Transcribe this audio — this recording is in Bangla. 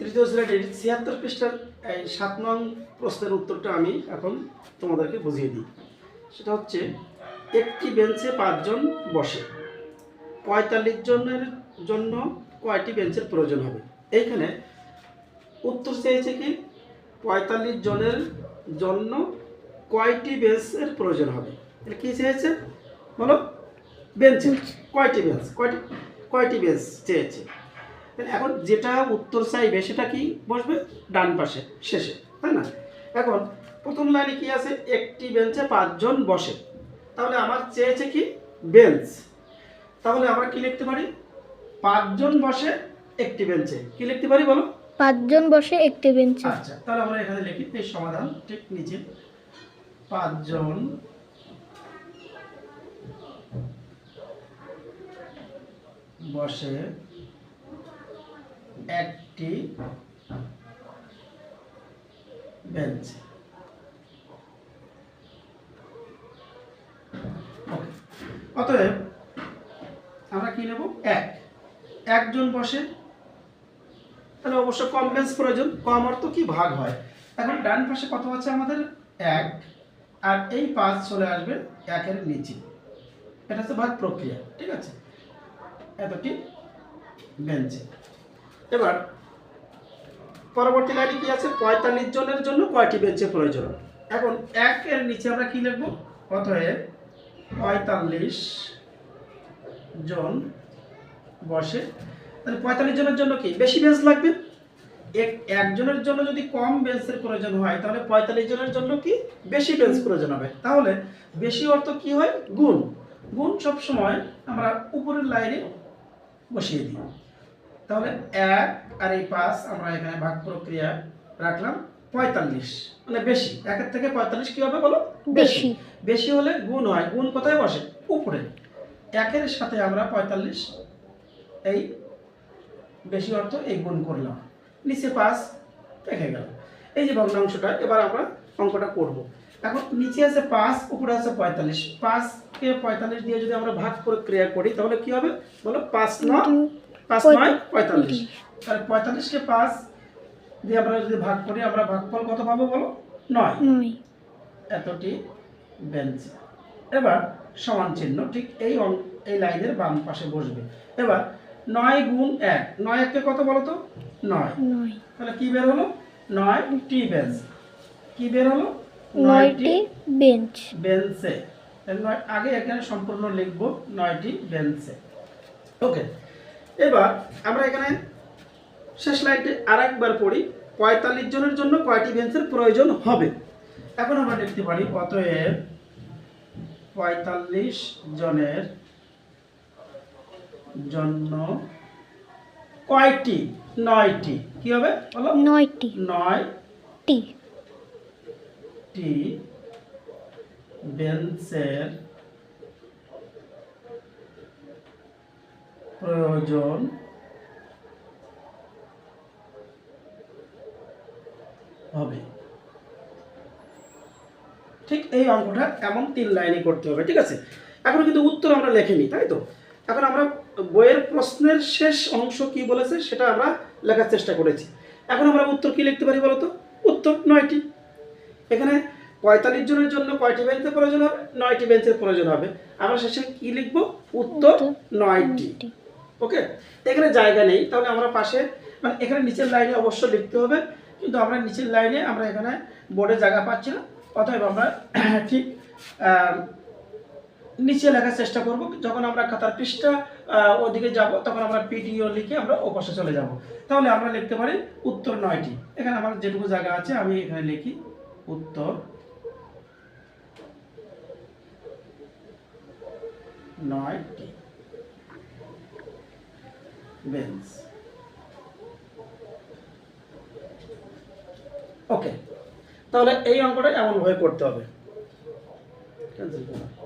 তৃতীয় শ্রেণির ছিয়াত্তর পৃষ্ঠার, এই সাত নং প্রশ্নের উত্তরটা আমি এখন তোমাদেরকে বুঝিয়ে দিই। সেটা হচ্ছে, একটি বেঞ্চে পাঁচজন বসে। পঁয়তাল্লিশ জনের জন্য কয়টি বেঞ্চের প্রয়োজন হবে? এইখানে উত্তর চেয়েছে কি, পঁয়তাল্লিশ জনের জন্য কয়টি বেঞ্চের প্রয়োজন হবে? এটা কী চেয়েছে বলো। বেঞ্চ কয়টি বেঞ্চ কয়টি কয়টি বেঞ্চ চেয়েছে এখন যেটা উত্তর চাইবে সেটা কি বসবে? ডান পাশে শেষে তাই না? এখন প্রথম লাইনে কি আছে? একটি বেঞ্চে পাঁচজন বসে। তাহলে আমার চেয়েছে কি? বেঞ্চ। তাহলে আমরা কি লিখতে পারি? পাঁচজন বসে একটি বেঞ্চে। কি লিখতে পারি বলো? পাঁচজন বসে একটি বেঞ্চে। আচ্ছা তাহলে আমরা এখানে লিখি এই সমাধান ঠিক নিচে। পাঁচজন বসে একটি বেঞ্চ। অতএব আমরা কি নেব? এক। একজন বসে। তাহলে অবশ্য কম বেঞ্চ প্রয়োজন, কম অর্থ কি? ভাগ হয়। এখন ডান পাশে কত আছে আমাদের? এক। আর এই পাঁচ চলে আসবে একের নিচে। এটা হচ্ছে ভাগ প্রক্রিয়া, ঠিক আছে? এতটি বেঞ্চে। এবার, পরবর্তী লাইনে কি আছে? পঁয়তাল্লিশ জনের জন্য কয়টি বেঞ্চের প্রয়োজন? এখন একের নিচে আমরা কি লিখব? অতএব পঁয়তাল্লিশ জন বসে। তাহলে পঁয়তাল্লিশ জনের জন্য কি? বেশি বেঞ্চ লাগবে? এক একজনের জন্য যদি কম বেঞ্চের প্রয়োজন হয়, তাহলে পঁয়তাল্লিশ জনের জন্য কি? বেশি বেঞ্চ প্রয়োজন হবে। তাহলে বেশি অর্থ কি হয়? গুণ। গুণ সবসময় আমরা উপরের লাইনে বসিয়ে দিই। তাহলে এক আর এই পাঁচ আমরা এখানে ভাগ প্রক্রিয়া রাখলাম পঁয়তাল্লিশ। মানে বেশি। একের থেকে পঁয়তাল্লিশ কি হবে বলো? বেশি। বেশি হলে গুণ হয়। গুণ কোথায় বসে? উপরে। একের সাথে আমরা পঁয়তাল্লিশ এই বেশি অর্থ এই গুণ করলাম। নিচে পাঁচ রেখে গেল। এই যে ভগ্নাংশটা এবার আমরা অঙ্কটা করব। এখন নিচে আছে পাঁচ উপরে আছে পঁয়তাল্লিশ। পাঁচকে পঁয়তাল্লিশ দিয়ে যদি আমরা ভাগ প্রক্রিয়া করি তাহলে কি হবে? বলো পাঁচ ন পাঁচ নয় পঁয়তাল্লিশ। তাহলে পঁয়তাল্লিশকে পাঁচ দিয়ে আমরা যদি ভাগ করি আমরা ভাগফল কত পাবো বলো? নয়। এতটি বেঞ্চ। এবার সমান চিহ্ন ঠিক এই এই লাইনের বাম পাশে বসবে। এবার নয় গুণ এক। নয় এককে কত বলো তো? নয়। নয়। তাহলে কি বের হলো? নয় টি বেঞ্চ। কি বের হলো? নয়টি বেঞ্চ। বেঞ্চে। নয় আগে এখানে সম্পূর্ণ লিখব নয়টি বেঞ্চে। ওকে। এবার আমরা এখানে শেষ লাইনটি আর একবার পড়ি। পঁয়তাল্লিশ জনের জন্য কয়টি বেঞ্চের প্রয়োজন হবে? এখন আমরা লিখতে পারি অতএব পঁয়তাল্লিশ জনের জন্য কয়টি? নয়টি। কি হবে বলো? নয়টি। নয় টি। বেঞ্চের প্রয়োজন। হবে। ঠিক এই অঙ্কটা এমন তিন লাইনে করতে হবে ঠিক আছে? এখন কিন্তু উত্তর আমরা লেখিনি তাই তো? এখন আমরা বইয়ের প্রশ্নের শেষ অংশ কি বলেছে সেটা আমরা লেখার চেষ্টা করেছি। এখন আমরা উত্তর কি লিখতে পারি বলতো উত্তর নয়টি। এখানে পঁয়তাল্লিশ জনের জন্য কয়টি বেঞ্চের প্রয়োজন হবে? নয়টি বেঞ্চের প্রয়োজন হবে। আমরা শেষে কি লিখব? উত্তর নয়টি। ওকে এখানে জায়গা নেই, তাহলে আমরা পাশে মানে এখানে নিচের লাইনে অবশ্য লিখতে হবে, কিন্তু আমরা নিচের লাইনে আমরা এখানে বোর্ডে জায়গা পাচ্ছি না, অতএব আমরা ঠিক নিচে লেখার চেষ্টা করব, যখন আমরা খাতার পৃষ্ঠা ওদিকে যাব, তখন আমরা পিডিও লিখে আমরা ও পাশে চলে যাব। তাহলে আমরা লিখতে পারি উত্তর নয়টি। এখানে আমার যেটুকু জায়গা আছে, আমি এখানে লিখি উত্তর নয়টি। বেঞ্চ ওকে তাহলে এই অঙ্কটা এমনভাবে করতে হবে। ক্যান্সেল করো।